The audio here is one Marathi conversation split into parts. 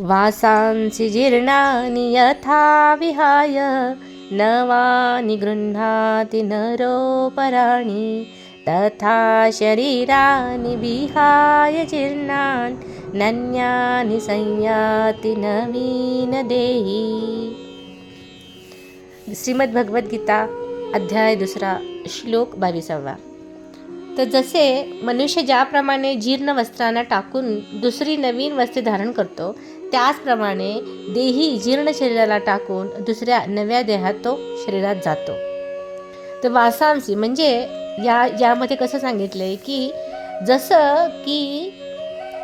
वासांसि जीर्णानि यथा विहाय नवानि गृह्णाति नरोपराणि तथा शरीराणि विहाय जीर्णान् नन्यानि संयाति नवीन देही। श्रीमद्भगवद्गीता अध्याय दुसरा श्लोक बावीसावा। तर जसे मनुष्य ज्याप्रमाणे जीर्ण वस्त्रांना टाकून दुसरी नवीन वस्त्रे धारण करतो त्याचप्रमाणे देही जीर्ण शरीराला टाकून दुसऱ्या नव्या देहात तो शरीरात जातो. तर वासांसी म्हणजे या यामध्ये कसं सांगितलं आहे की जसं की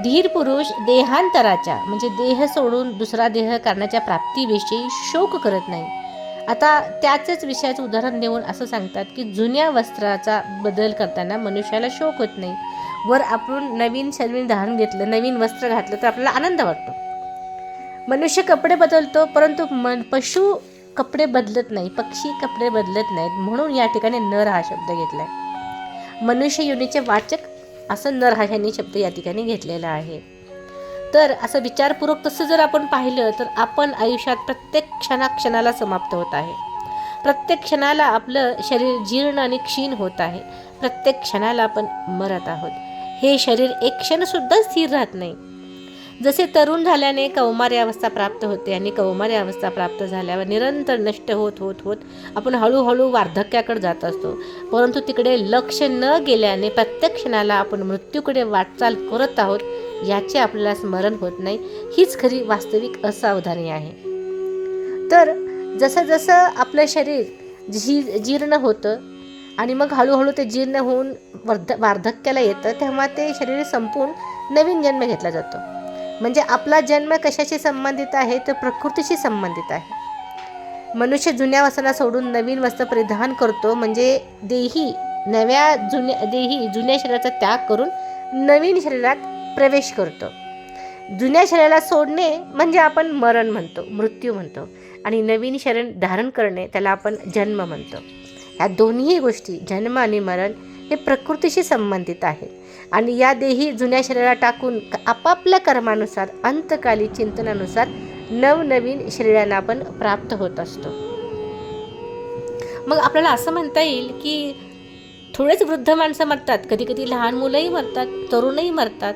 धीर पुरुष देहांतराच्या म्हणजे देह सोडून दुसरा देह करण्याच्या प्राप्तीविषयी शोक करत नाही. आता त्याचंच विषयाचं उदाहरण देऊन असं सांगतात की जुन्या वस्त्राचा बदल करताना मनुष्याला शोक होत नाही. वर आपण नवीन शरीर धारण घेतलं नवीन वस्त्र घातलं तर आपल्याला आनंद वाटतो. मनुष्य कपडे बदलतो परंतु मन पशु कपडे बदलत नाही पक्षी कपडे बदलत नाहीत म्हणून या ठिकाणी नर हा शब्द घेतला आहे मनुष्य योनीचे वाचक असं नर हा ह्यांनी शब्द या ठिकाणी घेतलेला आहे. तर असं विचारपूर्वक तसं जर आपण पाहिलं तर आपण आयुष्यात प्रत्येक क्षणाक्षणाला समाप्त होत आहे. प्रत्येक क्षणाला आपलं शरीर जीर्ण आणि क्षीण होत आहे. प्रत्येक क्षणाला आपण मरत आहोत. हे शरीर एक क्षणसुद्धा स्थिर राहत नाही. जसे तरुण झाल्याने कौमार्य अवस्था प्राप्त होते आणि कौमार्य अवस्था प्राप्त झाल्यावर निरंतर नष्ट होत होत होत आपण हळूहळू वार्धक्याकडे जात असतो. परंतु तिकडे लक्ष न गेल्याने प्रत्येक क्षणाला आपण मृत्यूकडे वाटचाल करत आहोत याचे आपल्याला स्मरण होत नाही. हीच खरी वास्तविक असावधानी आहे. तर जसं जसं आपलं शरीर जी जीर्ण होतं आणि मग हळूहळू ते जीर्ण होऊन वर्ध वार्धक्याला येतं तेव्हा ते शरीर संपून नवीन जन्म घेतला जातो. म्हणजे आपला जन्म कशाशी संबंधित आहे तर प्रकृतीशी संबंधित आहे. मनुष्य जुन्या वस्त्रांना सोडून नवीन वस्त्र परिधान करतो म्हणजे देही नव्या जुन्या देही जुन्या शरीराचा त्याग करून नवीन शरीरात प्रवेश करतो. जुन्या शरीराला सोडणे म्हणजे आपण मरण म्हणतो मृत्यू म्हणतो आणि नवीन शरीर धारण करणे त्याला आपण जन्म म्हणतो. या दोन्ही गोष्टी जन्म आणि मरण हे प्रकृतीशी संबंधित आहेत. आणि या देही जुन्या शरीराला टाकून आपापल्या कर्मानुसार अंतकाली चिंतनानुसार नवनवीन शरीरांना आपण प्राप्त होत असतो. मग आपल्याला असं म्हणता येईल की थोडेच वृद्ध माणसं मरतात कधी कधी लहान मुलंही मरतात तरुणही मरतात.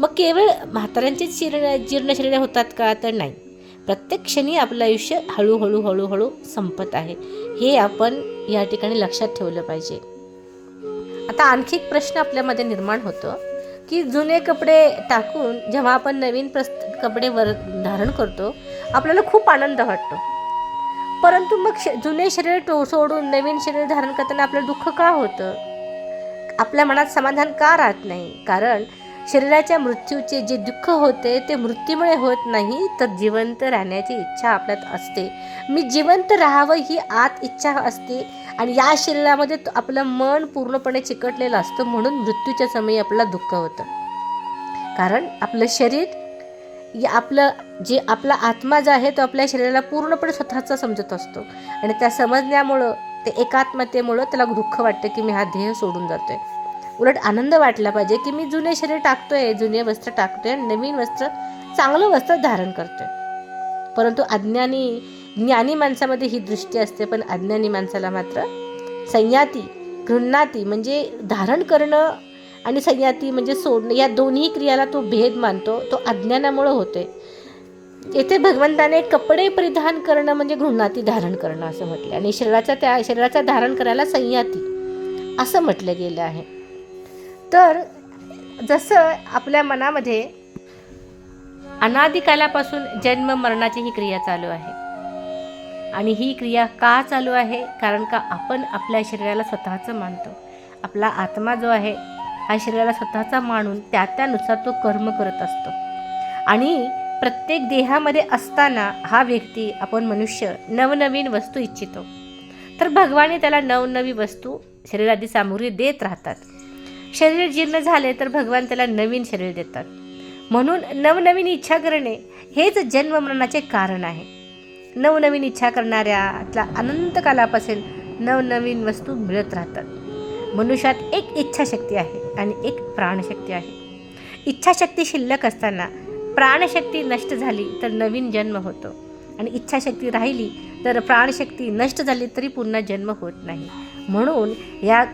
मग केवळ म्हाताऱ्यांचीच जीर्ण जीर्ण शरीर होतात का? तर नाही. प्रत्येक क्षणी आपलं आयुष्य हळूहळू हळूहळू संपत आहे. हे आपण या ठिकाणी लक्षात ठेवलं पाहिजे. आता आणखी एक प्रश्न आपल्यामध्ये निर्माण होतो की जुने कपडे टाकून जेव्हा आपण नवीन प्रस्त कपडे वर धारण करतो आपल्याला खूप आनंद वाटतो. परंतु मग श जुने शरीर टो सोडून नवीन शरीर धारण करताना आपलं दुःख का होतं? आपल्या मनात समाधान का राहत नाही? कारण शरीराच्या मृत्यूचे जे दुःख होते ते मृत्यूमुळे होत नाही तर जिवंत राहण्याची इच्छा आपल्यात असते. मी जिवंत राहावं ही आत इच्छा असते आणि या शरीरामध्ये आपलं मन पूर्णपणे चिकटलेलं असतं म्हणून मृत्यूच्या समयी आपल्याला दुःख होतं. कारण आपलं शरीर या आपलं जे आपला आत्मा जो आहे तो आपल्या शरीराला पूर्णपणे स्वतःचा समजत असतो. आणि त्या समजण्यामुळं ते एकात्मतेमुळं त्याला दुःख वाटतं की मी हा ध्येय सोडून जातोय. उलट आनंद वाटला पाहिजे की मी जुने शरीर टाकतोय जुने वस्त्र टाकतोय नवीन वस्त्र चांगलं वस्त्र धारण करतोय. परंतु अज्ञानी ज्ञानी माणसामध्ये ही दृष्टी असते पण अज्ञानी माणसाला मात्र संयाती घृणाती म्हणजे धारण करणं आणि संयाती म्हणजे सोडणं या दोन्ही क्रियाला तो भेद मानतो तो अज्ञानामुळं होते येथे भगवंताने कपडे परिधान करणं म्हणजे घृणाती धारण करणं असं म्हटलं आणि शरीराचा त्या शरीराचा धारण करायला संयाती असं म्हटलं गेलं आहे. तर जसं आपल्या मनामध्ये अनादिकालापासून जन्म मरणाची ही क्रिया चालू आहे. आणि ही क्रिया का चालू आहे? कारण का आपण आपल्या शरीराला स्वतःचं मानतो. आपला आत्मा जो आहे हा शरीराला स्वतःचा मानून त्या त्यानुसार तो कर्म करत असतो. आणि प्रत्येक देहामध्ये असताना हा व्यक्ती आपण मनुष्य नवनवीन वस्तू इच्छितो. तर भगवाने त्याला नवनवी वस्तू शरीरादी सामुग्री देत राहतात. शरीर जीर्ण झाले तर भगवान त्याला नवीन शरीर देतात. म्हणून नवनवीन इच्छा करणे हेच जन्म मरणाचे कारण आहे. नवनवीन इच्छा करणाऱ्यातला अनंत कालापासून नवनवीन वस्तू मिळत राहतात. मनुष्यात एक इच्छाशक्ती आहे आणि एक प्राणशक्ती आहे. इच्छाशक्ती शिल्लक असताना प्राणशक्ती नष्ट झाली तर नवीन जन्म होतो. आणि इच्छाशक्ती राहिली तर प्राणशक्ती नष्ट झाली तरी पुन्हा जन्म होत नाही. म्हणून या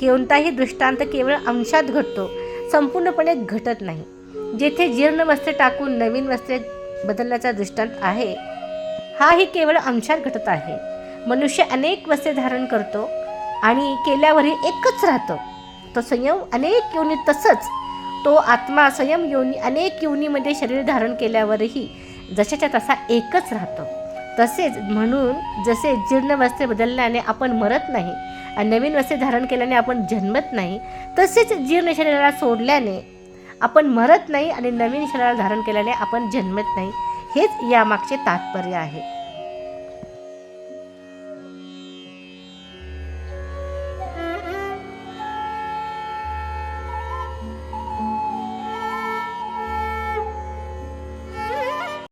कोणताही दृष्टांत केवळ अंशात घडतो संपूर्णपणे घटत नाही. जेथे जीर्ण वस्त्रे टाकून नवीन वस्त्रे बदलण्याचा दृष्टांत आहे हाही केवळ अंशात घटत आहे. मनुष्य अनेक वस्त्रे धारण करतो आणि केल्यावरही एकच राहतो. तो संयम अनेक योनी तसंच तो आत्मा संयम योनी अनेक योनीमध्ये शरीर धारण केल्यावरही जशाच्या तसा एकच राहतो. तसेच म्हणून जसे जीर्ण वस्त्रे बदलल्याने आपण मरत नाही आणि नवीन वस्त्रे धारण केल्याने आपण जन्मत नाही तसेच जीर्ण शरीराला सोडल्याने आपण मरत नाही आणि नवीन शरीराला धारण केल्याने आपण जन्मत नाही. हेच यामागचे तात्पर्य आहे.